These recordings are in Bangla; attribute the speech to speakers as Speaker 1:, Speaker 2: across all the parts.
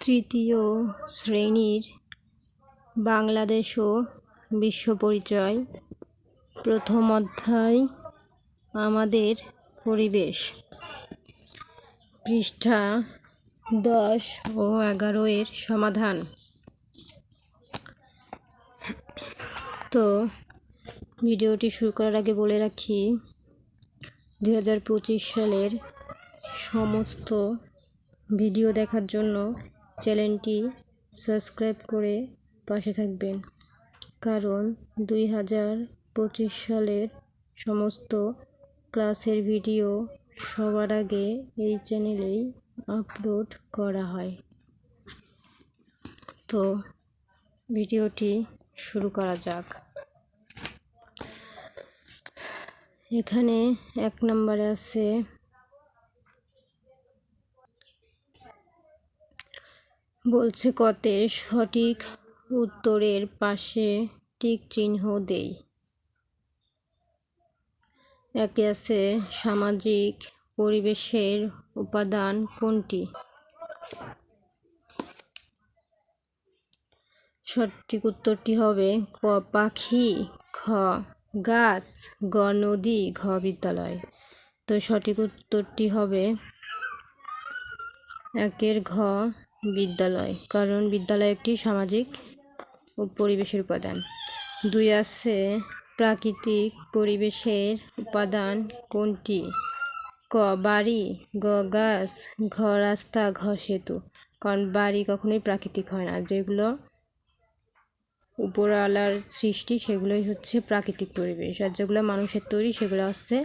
Speaker 1: তৃতীয় শ্রেণির বাংলাদেশ ও বিশ্ব পরিচয়। প্রথম অধ্যায়, আমাদের পরিবেশ। পৃষ্ঠা দশ ও এগারো এর সমাধান। তো, ভিডিওটি শুরু করার আগে বলে রাখি দু হাজার পঁচিশ সালের সমস্ত ভিডিও দেখার জন্য চ্যানেলটি সাবস্ক্রাইব করে পাশে থাকবেন। কারণ দুই হাজার পঁচিশ সালের সমস্ত ক্লাসের ভিডিও সবার আগে এই চ্যানেলেই আপলোড করা হয়। তো ভিডিওটি শুরু করা যাক। এখানে এক নম্বরে আছে বলছে কতে সঠিক উত্তরের পাশে টিক চিহ্ন দেই। একে আছে সামাজিক পরিবেশের উপাদান কোনটি? সঠিক উত্তরটি হবে ক পাখি, খ গাছ, গ নদী, ঘ বিদ্যালয়। তো সঠিক উত্তরটি হবে একের ঘ বিদ্যালয়, কারণ বিদ্যালয় একটি সামাজিক ও পরিবেশের উপাদান। দুই আছে প্রাকৃতিক পরিবেশের উপাদান কোনটি? ক, বাড়ি, গ, গাছ, ঘ, রাস্তা, ঘ, সেতু। কারণ বাড়ি কখনোই প্রাকৃতিক হয় না, যেগুলো উপরওয়ালার সৃষ্টি সেগুলোই হচ্ছে প্রাকৃতিক পরিবেশ, আর যেগুলো মানুষের তৈরি সেগুলো হচ্ছে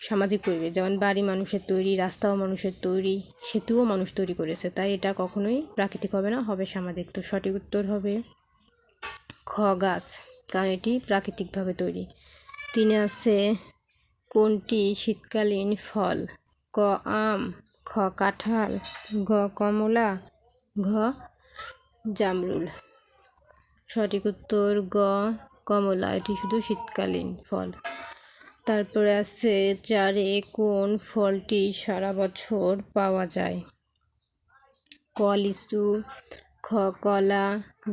Speaker 1: সামাজিক পরিবেশ, যেমন বাড়ি মানুষের তৈরি, রাস্তাও মানুষের তৈরি, সেতুও মানুষ তৈরি করেছে, তাই এটা কখনোই প্রাকৃতিক হবে না, হবে সামাজিক। তো সঠিক উত্তর হবে খ গাছ, কারণ এটি প্রাকৃতিকভাবে তৈরি। তিনে আছে কোনটি শীতকালীন ফল? ক আম, খ কাঁঠাল, ঘ কমলা, ঘ জামরুল। সঠিক উত্তর গ কমলা, এটি শুধু শীতকালীন ফল। তারপরে আছে চারে কোন ফলটি সারা বছর পাওয়া যায়। ক লিচু, খ কলা,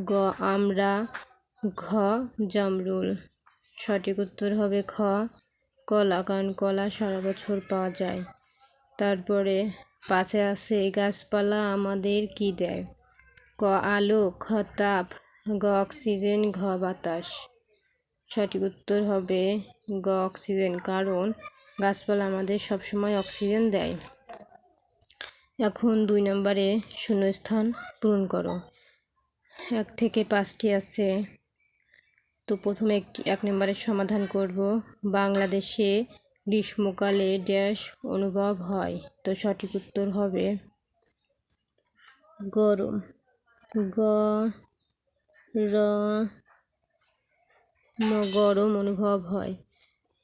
Speaker 1: গ আমরা ঘ জামরুল। সঠিক উত্তর হবে খ। কলা, কারণ কলা সারা বছর পাওয়া যায়। তারপরে পাশে আছে গাছপালা আমাদের কি দেয়? ক আলো, খ তাপ, গ অক্সিজেন, ঘ বাতাস। সঠিক উত্তর হবে গ অক্সিজেন, কারণ গাছপালা আমাদের সবসময় অক্সিজেন দেয়। এখন দুই নম্বরে শূন্যস্থান পূরণ করো। এক থেকে পাঁচটি আছে। তো প্রথমে একটি, এক নম্বরের সমাধান করব। বাংলাদেশে গ্রীষ্মকালে ড্যাশ অনুভব হয়। তো সঠিক উত্তর হবে গরম। গ র গরম অনুভব হয়।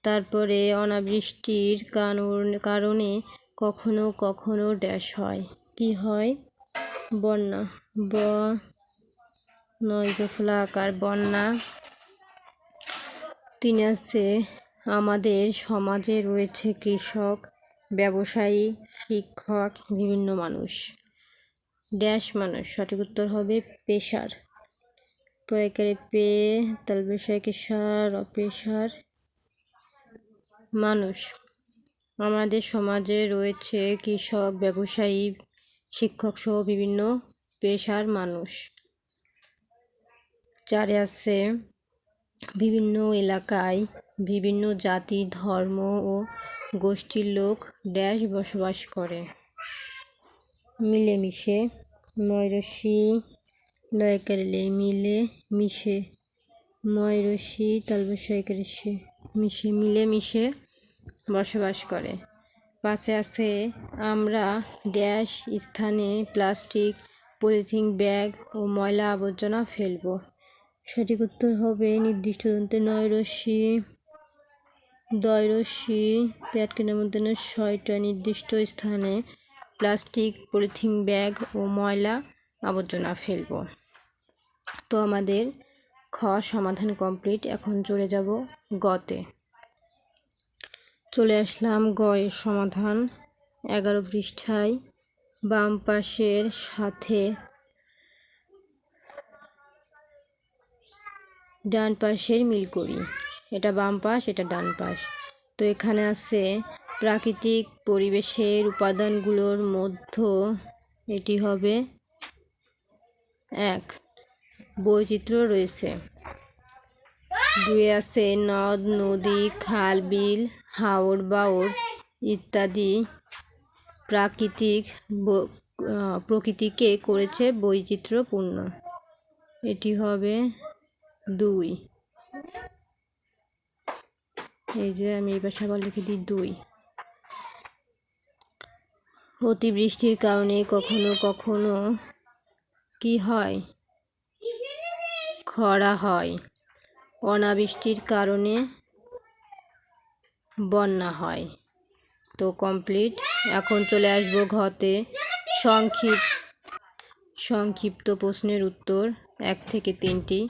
Speaker 1: তারপরে অনাবৃষ্টির কারণ কখনো কখনো ড্যাশ হয়। কি হয়? বন্যা। ব নয় আকার বন্যা। তিনি আছে আমাদের সমাজে রয়েছে কৃষক, ব্যবসায়ী, শিক্ষক, বিভিন্ন মানুষ। ড্যাশ মানুষ। সঠিক উত্তর হবে পেশার। প্রয়োগকারী পে, তাল বিষয়কে সার অপেশার মানুষ। আমাদের সমাজে রয়েছে কৃষক, ব্যবসায়ী, শিক্ষক সহ বিভিন্ন পেশার মানুষ। চারে আছে বিভিন্ন এলাকায় বিভিন্ন জাতি, ধর্ম ও গোষ্ঠীর লোক ড্যাশ বসবাস করে। মিলেমিশে ময়রসি লয়কারিলে মিলে মিশে ময়রসি তালবসাইকারে সে মিশে, মিলে মিশে বসবাস করে। পাশে আছে আমরা ড্যাশ স্থানে প্লাস্টিক, পলিথিন ব্যাগ ও ময়লা আবর্জনা ফেলব। সঠিক উত্তর হবে নির্দিষ্ট দন্তে নয় রশ্মি দয় রশ্মি প্যাটকেনের মধ্যে ছয়টা নির্দিষ্ট স্থানে প্লাস্টিক, পলিথিন ব্যাগ ও ময়লা আবর্জনা ফেলব। তো আমাদের খ, সমাধান কমপ্লিট, এখন চলে যাব গতে। চলে আসলাম গ এর সমাধান, এগারো পৃষ্ঠায়, বাম পাশের সাথে ডান পাশের মিল করি এটা বাম পাশ, এটা ডান পাশ। তো এখানে আছে প্রাকৃতিক পরিবেশের উপাদানগুলোর মধ্য এটি হবে এক। বৈচিত্র্য রয়েছে। দুই আছে নদ, নদী, খাল, বিল হাওড় বাওড় ইত্যাদি প্রাকৃতিক প্রকৃতিকে করেছে বৈচিত্র্যপূর্ণ। এটি হবে দুই। এই যে আমি পাশে আবার লিখে দিই দুই। অতিবৃষ্টির কারণে কখনো কখনো কি হয়? খরা হয়। অনাবৃষ্টির কারণে বন্যা হয়। তো কমপ্লিট। এখন চলে আসব ঘতে। সংক্ষিপ্ত সংক্ষিপ্ত প্রশ্নের উত্তর এক থেকে তিনটি।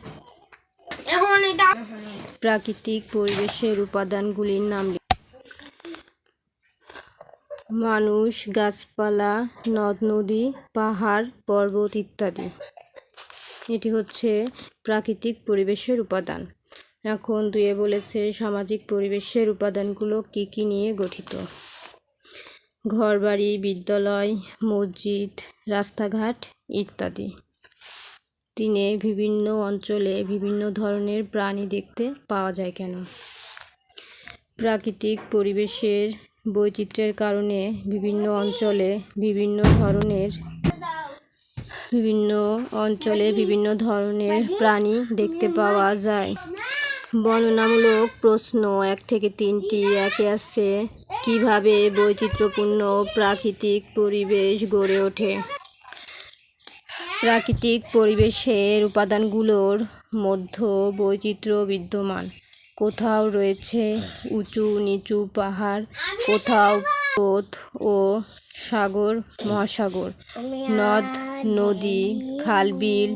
Speaker 1: প্রাকৃতিক পরিবেশের উপাদানগুলির নাম মানুষ গাছপালা নদ নদী পাহাড় পর্বত ইত্যাদি। এটি হচ্ছে প্রাকৃতিক পরিবেশের উপাদান। এখন দুয়ে বলেছে, সামাজিক পরিবেশের উপাদানগুলো কি কি নিয়ে গঠিত? ঘরবাড়ি, বিদ্যালয়, মসজিদ, রাস্তাঘাট ইত্যাদি। তিনে বিভিন্ন অঞ্চলে বিভিন্ন ধরনের প্রাণী দেখতে পাওয়া যায় কেন? প্রাকৃতিক পরিবেশের বৈচিত্র্যের কারণে বিভিন্ন অঞ্চলে বিভিন্ন ধরনের বিভিন্ন অঞ্চলে বিভিন্ন ধরনের প্রাণী দেখতে পাওয়া যায়। বর্ণনামূলক প্রশ্ন এক থেকে তিনটি একে আছে। কীভাবে বৈচিত্র্যপূর্ণ প্রাকৃতিক পরিবেশ গড়ে ওঠে? প্রাকৃতিক পরিবেশের উপাদানগুলোর মধ্যে বৈচিত্র্য বিদ্যমান। কোথাও রয়েছে উঁচু নিচু পাহাড়, কোথাও পথ ও সাগর মহাসাগর। নদ নদী খাল বিল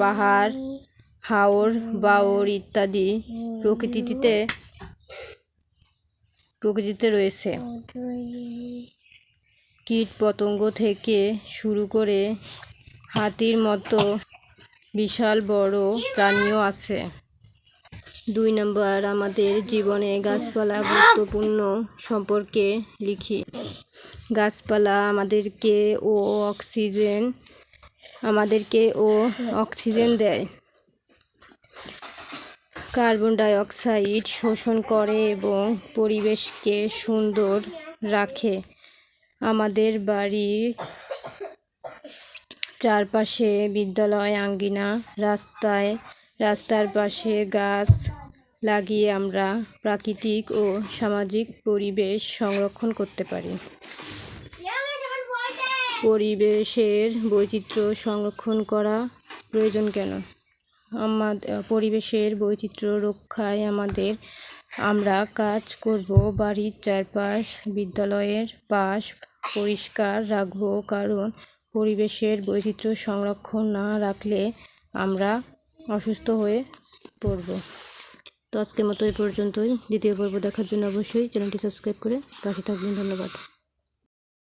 Speaker 1: পাহাড় হাওর বাওর ইত্যাদি প্রকৃতিতে প্রকৃতিতে রয়েছে। কীট পতঙ্গ থেকে শুরু করে হাতির মতো বিশাল বড় প্রাণীও আছে। দুই নম্বর, আমাদের জীবনে গাছপালা গুরুত্বপূর্ণ সম্পর্কে লিখি। গাছপালা আমাদেরকে ও অক্সিজেন, আমাদেরকে ও অক্সিজেন দেয়। কার্বন ডাই অক্সাইড শোষণ করে এবং পরিবেশকে সুন্দর রাখে। আমাদের বাড়ি চারপাশে বিদ্যালয়, আঙ্গিনা, রাস্তায়, রাস্তার পাশে গাছ লাগিয়ে আমরা প্রাকৃতিক ও সামাজিক পরিবেশ সংরক্ষণ করতে পারি। পরিবেশের বৈচিত্র্য সংরক্ষণ করা প্রয়োজন কেন? আমাদের পরিবেশের বৈচিত্র্য রক্ষায় আমাদের, আমরা কাজ করব বাড়ির চারপাশ, বিদ্যালয়ের পাশ পরিষ্কার রাখব, কারণ পরিবেশের বৈচিত্র্য সংরক্ষণ না রাখলে আমরা অসুস্থ হয়ে পড়ব। তো আজকের মতো এই পর্যন্তই। দ্বিতীয় পর্ব দেখার জন্য অবশ্যই চ্যানেলটি সাবস্ক্রাইব করে পাশে থাকবেন। ধন্যবাদ।